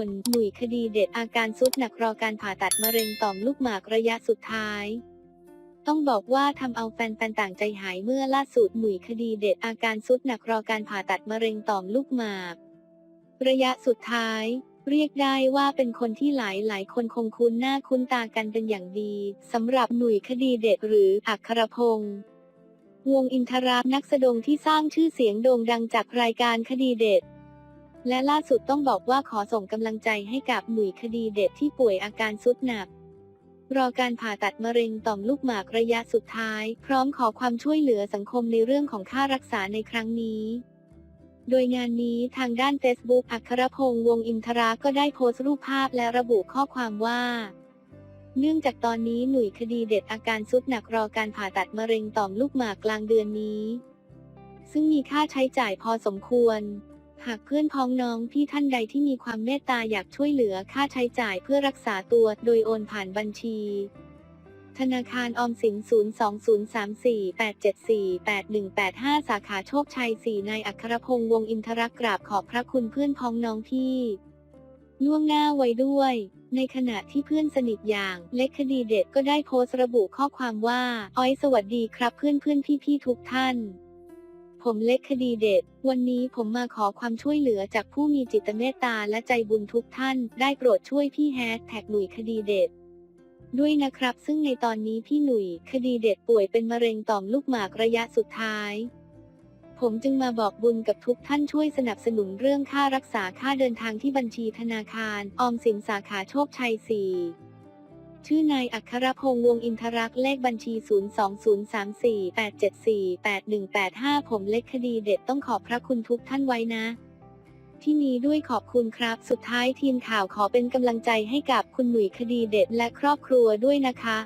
วนหนุ่ยคดีเด็ดอาการสุดหนักรอการผ่าตัดมะเร็งต่อมลูกหมากระยะสุดท้าย ต้องบอกว่าทำเอาแฟนๆต่างใจหายเมื่อล่าสุดหนุ่ยคดีเด็ดอาการสุดหนักรอการผ่าตัดมะเร็งต่อมลูกหมาก ระยะสุดท้าย เรียกได้ว่าเป็นคนที่หลายหลายคนคงคุ้นหน้าคุ้นตากันเป็นอย่างดีสำหรับหนุ่ยคดีเด็ดหรืออัครพงษ์วงอินทรานักแสดงที่สร้างชื่อเสียงโด่งดังจากรายการคดีเด็ด และล่าสุดต้องบอกว่าขอส่งกำลังใจให้กับหนุ่ยคดีเด็ดที่ป่วยอาการสุดหนัก รอการผ่าตัดมะเร็งต่อมลูกหมากระยะสุดท้าย พร้อมขอความช่วยเหลือสังคมในเรื่องของค่ารักษาในครั้งนี้ โดยงานนี้ทางด้าน Facebook อัครพงษ์วงอินทราก็ได้โพสต์รูปภาพและระบุข้อความว่าเนื่องจากตอนนี้หนุ่ยคดีเด็ดอาการสุดหนักรอการผ่าตัดมะเร็งต่อมลูกหมากกลางเดือนนี้ ซึ่งมีค่าใช้จ่ายพอสมควร หากเพื่อนพ้องน้องพี่ท่านใดที่มีความเมตตาอยากช่วยเหลือค่าใช้จ่ายเพื่อรักษาตัวโดยโอนผ่านบัญชี ธนาคารออมสิน 02034874885สาขาโชคชัย 4 นายอัครพงษ์วงอินทรักกราบขอบพระคุณเพื่อนพ้องน้องพี่ล่วงหน้าไว้ด้วย ในขณะที่เพื่อนสนิทอย่าง เล็กคดีเด็ดก็ได้โพสต์ระบุข้อความว่า อ้อยสวัสดีครับเพื่อนเพื่อนพี่พี่ทุกท่าน ผมเล็กคดีเด็ด วันนี้ผมมาขอความช่วยเหลือจากผู้มีจิตเมตตาและใจบุญทุกท่าน ได้โปรดช่วยพี่แฮชแท็กหนุ่ยคดีเด็ด ด้วยนะครับ ซึ่งในตอนนี้พี่หนุ่ยคดีเด็ดป่วยเป็นมะเร็งต่อมลูกหมากระยะสุดท้าย ผมจึงมาบอกบุญกับทุกท่านช่วยสนับสนุนเรื่องค่ารักษาค่าเดินทางที่บัญชีธนาคาร ออมสินสาขาโชคชัย4 ชื่อนายอัครพงษ์วงอินทรักษ์เลขบัญชี 02034874885 ผมเล็กคดีเด็ดต้องขอบพระคุณทุกท่านไว้นะ ที่นี้ด้วยขอบคุณครับ สุดท้ายทีมข่าวขอเป็นกำลังใจให้กับคุณหนุ่ยคดีเด็ดและครอบครัวด้วยนะคะ